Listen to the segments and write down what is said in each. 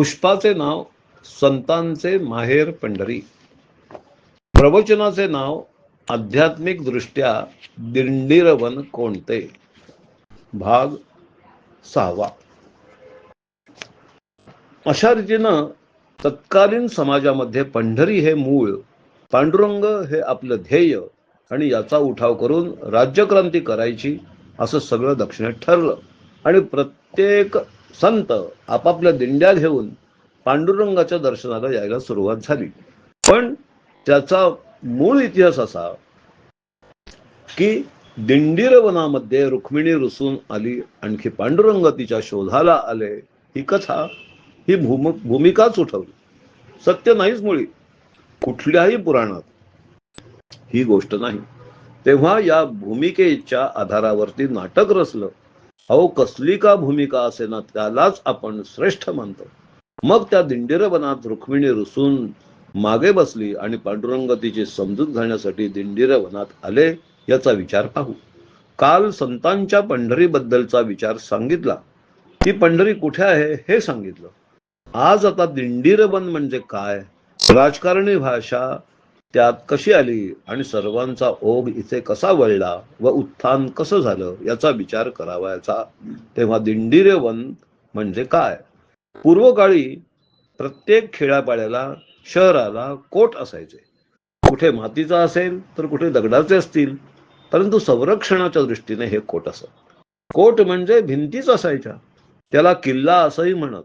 पुष्पाचे नाव संतांचे माहेर पंढरी. प्रवचनाचे नाव आध्यात्मिक दृष्ट्या दिंडीरवन कोणते? भाग सहावा. अशा रीतीनं तत्कालीन समाजामध्ये पंढरी हे मूळ पांडुरंग हे आपलं ध्येय आणि याचा उठाव करून राज्यक्रांती करायची असं सगळं दक्षिणेत ठरलं. आणि प्रत्येक संत आपापल्या दिंड्या घेऊन पांडुरंगाच्या दर्शनाला यायला सुरुवात झाली. पण त्याचा मूळ इतिहास असा की दिंडीरवनामध्ये रुक्मिणी रुसून आली आणखी पांडुरंग तिच्या शोधाला आले. ही कथा ही भूम भूमिकाच उठवली. सत्य नाहीच मुळी कुठल्याही पुराणात ही गोष्ट नाही. तेव्हा या भूमिकेच्या आधारावरती नाटक रचलं. अहो कसली का भूमिका असे ना त्यालाच आपण श्रेष्ठ मानतो. मग त्या दिंडीरवनात रुक्मिणी रुसून मागे बसली आणि पांडुरंग तिची समजूत घालण्यासाठी दिंडीरवनात आले याचा विचार पाहू. काल संतांच्या पंढरीबद्दलचा विचार सांगितला. ती पंढरी कुठे आहे हे सांगितलं. आज आता दिंडीरवन म्हणजे काय? राजकारणी भाषा त्यात कशी आली आणि सर्वांचा ओघ इथे कसा वळला व उत्थान कसं झालं याचा विचार करावायचा. तेव्हा दिंडीरवन म्हणजे काय? पूर्वकाळी प्रत्येक खेड्यापाड्याला शहराला कोट असायचे. कुठे मातीचा असेल तर कुठे दगडाचे असतील परंतु संरक्षणाच्या दृष्टीने हे कोट असत. कोट म्हणजे भिंतीच असायच्या. त्याला किल्ला असंही म्हणत.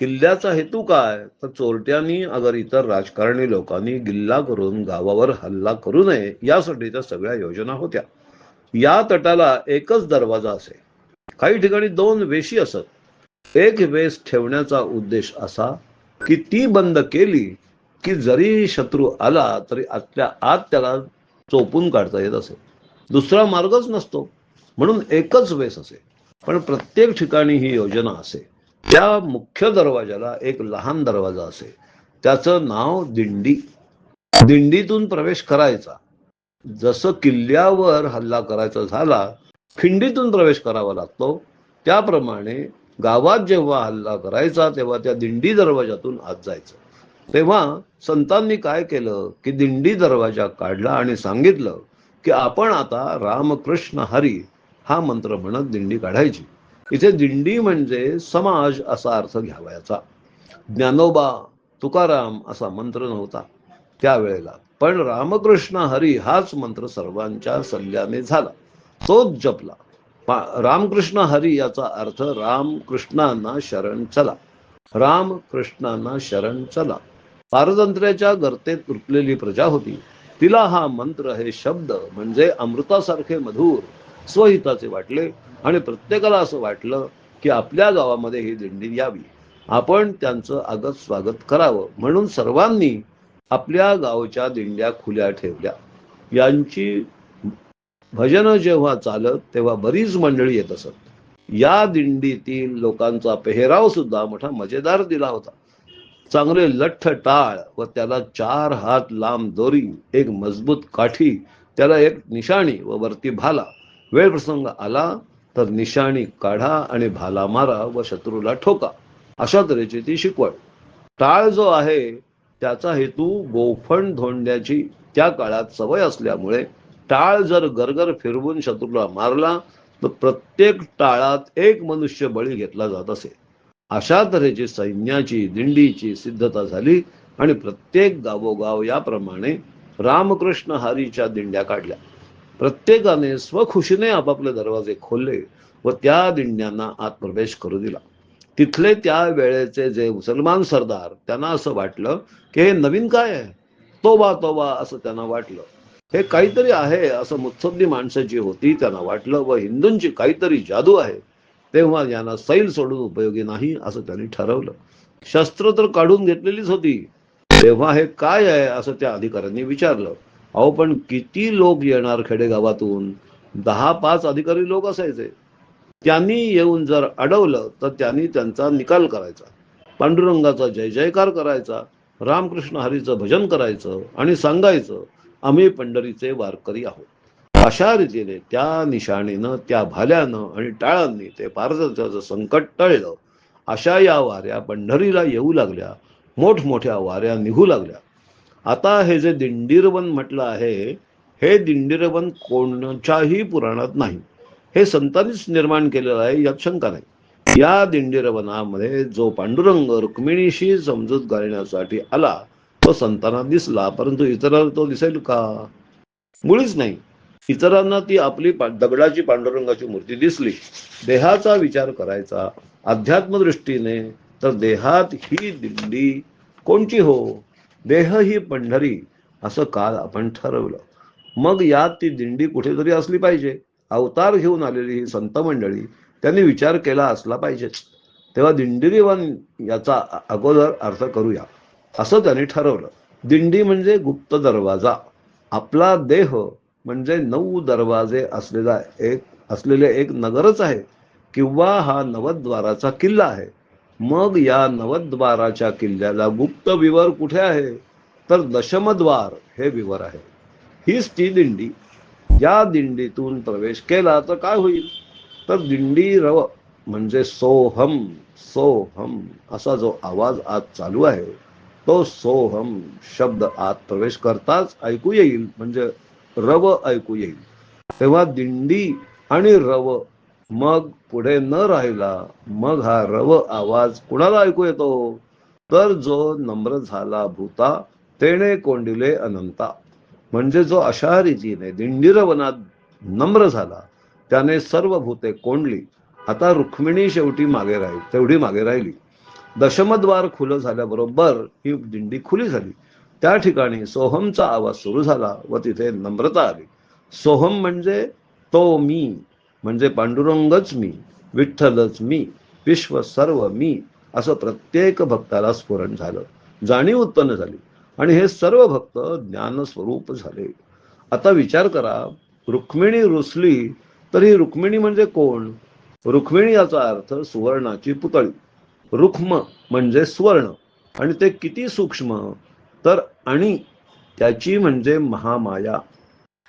किल्ल्याचा हेतू काय? तर चोरट्यांनी अगर इतर राजकारणी लोकांनी गिल्ला करून गावावर हल्ला करू नये यासाठी त्या सगळ्या योजना होत्या. या तटाला एकच दरवाजा असे. काही ठिकाणी दोन वेशी असत. एक वेस ठेवण्याचा उद्देश असा की ती बंद केली की जरी शत्रू आला तरी आतल्या आत त्याला चोपून काढता येत असे. दुसरा मार्गच नसतो. म्हणून एकच वेस असे. पण प्रत्येक ठिकाणी ही योजना असे. त्या मुख्य दरवाजाला एक लहान दरवाजा असे त्याचं नाव दिंडी. दिंडीतून प्रवेश करायचा. जसं किल्ल्यावर हल्ला करायचा झाला खिंडीतून प्रवेश करावा लागतो. त्याप्रमाणे गावात जेव्हा हल्ला करायचा तेव्हा त्या दिंडी दरवाजातून आत जायचं. तेव्हा संतांनी काय केलं की दिंडी दरवाजा काढला आणि सांगितलं की आपण आता रामकृष्ण हरी हा मंत्र म्हणत दिंडी काढायची. इथे दिंडी म्हणजे समाज असा अर्थ घ्यावायचा. ज्ञानोबा तुकाराम असा मंत्र नव्हता त्यावेळेला. पण रामकृष्ण हरी हाच मंत्र सर्वांच्या सल्ल्याने झाला. तोच जपला. रामकृष्ण हरी याचा अर्थ रामकृष्णांना शरण चला. रामकृष्णांना शरण चला. पारतंत्र्याच्या गर्तेत तुटलेली प्रजा होती. तिला हा मंत्र हे शब्द म्हणजे अमृतासारखे मधुर स्वहिताचे वाटले आणि प्रत्येकाला असं वाटलं की आपल्या गावामध्ये ही दिंडी यावी. आपण त्यांचं आगत स्वागत करावं म्हणून सर्वांनी आपल्या गावच्या दिंड्या खुल्या ठेवल्या. यांची भजनं जेव्हा चालत तेव्हा बरीच मंडळी येत असत. या दिंडीतील लोकांचा पेहराव सुद्धा मोठा मजेदार दिला होता. चांगले लठ्ठ टाळ व त्याला चार हात लांब दोरी एक मजबूत काठी त्याला एक निशाणी व वरती भाला वेळ प्रसंग आला तर निशाणी काढा आणि भाला मारा व शत्रूला ठोका. अशा तऱ्हेची ती शिकवण. टाळ जो आहे त्याचा हेतू गोफण धोंड्याची त्या काळात सवय असल्यामुळे टाळ जर गरगर फिरवून शत्रूला मारला तर प्रत्येक टाळात एक मनुष्य बळी घेतला जात असे. अशा तऱ्हेची सैन्याची दिंडीची सिद्धता झाली आणि प्रत्येक गावोगाव याप्रमाणे रामकृष्ण हरीच्या दिंड्या काढल्या. प्रत्येकाने स्वखुशीने आपापले दरवाजे खोलले व त्या दिंड्यांना आत प्रवेश करू दिला. तिथले त्या वेळेचे जे मुसलमान सरदार त्यांना असं वाटलं की हे नवीन काय आहे? तोबा तोबा असं त्यांना वाटलं. हे काहीतरी आहे असं मुत्सद्दी जी होती त्यांना वाटलं व हिंदूंची काहीतरी जादू आहे तेव्हा यांना सैल सोडून उपयोगी नाही असं त्यांनी ठरवलं. शस्त्र तर काढून घेतलेलीच होती. तेव्हा हे काय आहे असं त्या अधिकाऱ्यांनी विचारलं. अहो पण किती लोक येणार खेडेगावातून? दहा पाच अधिकारी लोक असायचे. त्यांनी येऊन जर अडवलं तर त्यांनी त्यांचा निकाल करायचा. पांडुरंगाचा जय जयकार करायचा. रामकृष्ण हरीचं भजन करायचं आणि सांगायचं आम्ही पंढरीचे वारकरी आहोत. अशा रीतीने त्या निशाणीनं त्या भाल्यानं आणि टाळांनी ते पारदर्शाचं संकट टळलं. अशा या वाऱ्या पंढरीला येऊ लागल्या. मोठमोठ्या वाऱ्या निघू लागल्या. आता हे जे दिंडीरवन म्हटलं आहे हे दिंडीरवन कोणच्याही पुराणात नाही. हे संतांनीच निर्माण केलेलं आहे यात शंका नाही. या दिंडीरवनामध्ये जो पांडुरंग रुक्मिणीशी समजूत घालण्यासाठी आला तो संतांना दिसला परंतु इतरांना तो दिसेल का? मुळीच नाही. इतरांना ती आपली दगडाची पांडुरंगाची मूर्ती दिसली. देहाचा विचार करायचा अध्यात्म दृष्टीने तर देहात ही दिंडी कोणची हो? देह ही पंढरी असं काल आपण ठरवलं. मग यात ती दिंडी कुठेतरी असली पाहिजे. अवतार घेऊन आलेली ही संत मंडळी त्यांनी विचार केला असला पाहिजेच तेव्हा दिंडीरीवन याचा अगोदर अर्थ करूया. असं त्यांनी ठरवलं. दिंडी म्हणजे गुप्त दरवाजा. आपला देह म्हणजे नऊ दरवाजे असलेला एक असलेले एक नगरच आहे. किंवा हा नवद्वाराचा किल्ला आहे. मग या नवद्वाराच्या किल्ल्याला गुप्त विवर कुठे आहे? तर दशमद्वार हे विवर आहे. हीच ती दिंडी. या दिंडीतून प्रवेश केला तर काय होईल? तर दिंडी रव म्हणजे सोहम सोहम असा जो आवाज आज चालू आहे तो सोहम शब्द आत प्रवेश करताच ऐकू येईल. म्हणजे रव ऐकू येईल. तेव्हा दिंडी आणि रव मग पुढे न राहिला मग हा रव आवाज कुणाला ऐकू येतो? तर जो नम्र झाला भूता तेने कोंडिले अनंता. म्हणजे जो अशा रीतीने दिंडीरवनात नम्र झाला त्याने सर्व भूते कोंडली. आता रुक्मिणी शेवटी मागे राहील तेवढी मागे राहिली. दशमद्वार खुलं झाल्याबरोबर ही दिंडी खुली झाली. त्या ठिकाणी सोहमचा आवाज सुरू झाला व तिथे नम्रता आली. सोहम म्हणजे तो मी. म्हणजे पांडुरंगच मी विठ्ठलच मी विश्व सर्व मी असं प्रत्येक भक्ताला स्फुरण झालं. जाणीव उत्पन्न झाली. आणि हे सर्व भक्त ज्ञानस्वरूप झाले. आता विचार करा रुक्मिणी रुसली तर ही रुक्मिणी म्हणजे कोण? रुक्मिणी याचा अर्थ सुवर्णाची पुतळी. रुक्म म्हणजे स्वर्ण. आणि ते किती सूक्ष्म? तर आणि त्याची म्हणजे महामाया.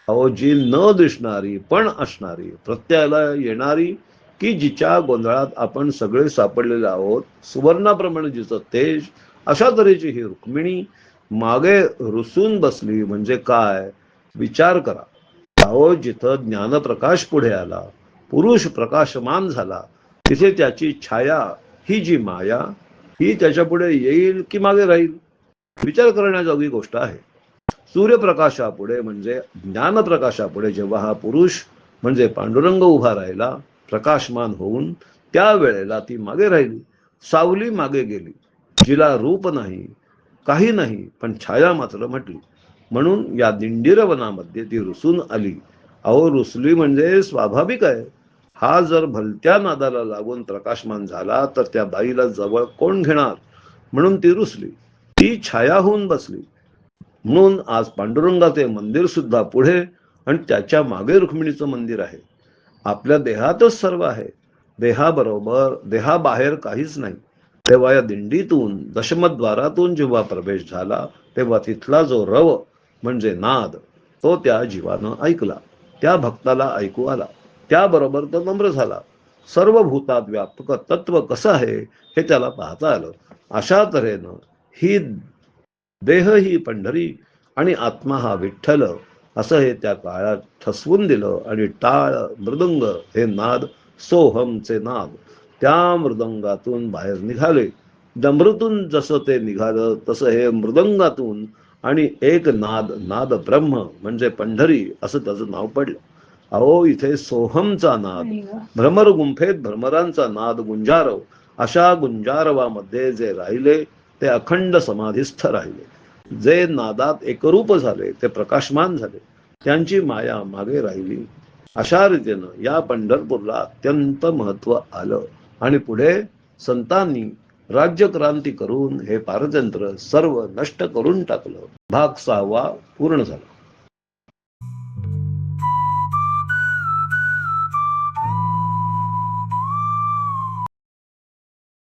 अहो जी न दिसणारी पण असणारी प्रत्ययाला येणारी की जिच्या गोंधळात आपण सगळे सापडलेले आहोत सुवर्णाप्रमाणे जिचं तेज अशा तऱ्हेची ही रुक्मिणी मागे रुसून बसली म्हणजे काय? विचार करा. अहो जिथं ज्ञानप्रकाश पुढे आला पुरुष प्रकाशमान झाला तिथे त्याची छाया ही जी माया ही त्याच्या पुढे येईल की मागे राहील? विचार करण्याजोगी गोष्ट आहे. सूर्यप्रकाशापुढे म्हणजे ज्ञानप्रकाशापुढे जेव्हा हा पुरुष म्हणजे पांडुरंग उभा राहिला प्रकाशमान होऊन त्या वेळेला ती मागे राहिली. सावली मागे गेली. जिला रूप नाही काही नाही पण छाया मात्र म्हटली. म्हणून या दिंडीरवनामध्ये ती रुसून आली. अहो रुसली म्हणजे स्वाभाविक आहे. हा जर भलत्या नादाला लागून प्रकाशमान झाला तर त्या बाईला जवळ कोण घेणार? म्हणून ती रुसली. ती छाया होऊन बसली. म्हणून आज पांडुरंगाचे मंदिर सुद्धा पुढे आणि त्याच्यामागे रुक्मिणीचं मंदिर आहे. आपल्या देहातच सर्व आहे. देहाबरोबर देहाबाहेर काहीच नाही. तेव्हा या दिंडीतून दशमद्वारातून जेव्हा प्रवेश झाला तेव्हा तिथला जो रव म्हणजे नाद तो त्या जीवानं ऐकला. त्या भक्ताला ऐकू आला. त्याबरोबर तो नम्र झाला. सर्व भूतात व्यापक तत्व कसं आहे हे त्याला पाहता आलं. अशा तऱ्हेनं ही देह ही पंढरी आणि आत्मा हा विठ्ठल असं हे त्या काळात ठसवून दिलं. आणि टाळ मृदंग हे नाद सोहमचे नाद. त्या मृदंगातून बाहेर निघाले. डमरूतून जसं ते निघालं तसं हे मृदंगातून. आणि एक नाद नाद ब्रह्म म्हणजे पंढरी असं त्याचं नाव पडलं. अहो इथे सोहमचा नाद भ्रमर गुंफेत भ्रमरांचा नाद गुंजारव. अशा गुंजारवामध्ये जे राहिले ते अखंड समाधिस्थ राहिले. जे नादात एकरूप झाले ते प्रकाशमान झाले. त्यांची माया मागे राहिली. अशा रीतीनं या पंढरपूरला अत्यंत महत्त्व आलं. आणि पुढे संतांनी राज्यक्रांती करून हे पारतंत्र सर्व नष्ट करून टाकलं. भाग सहावा पूर्ण झाला.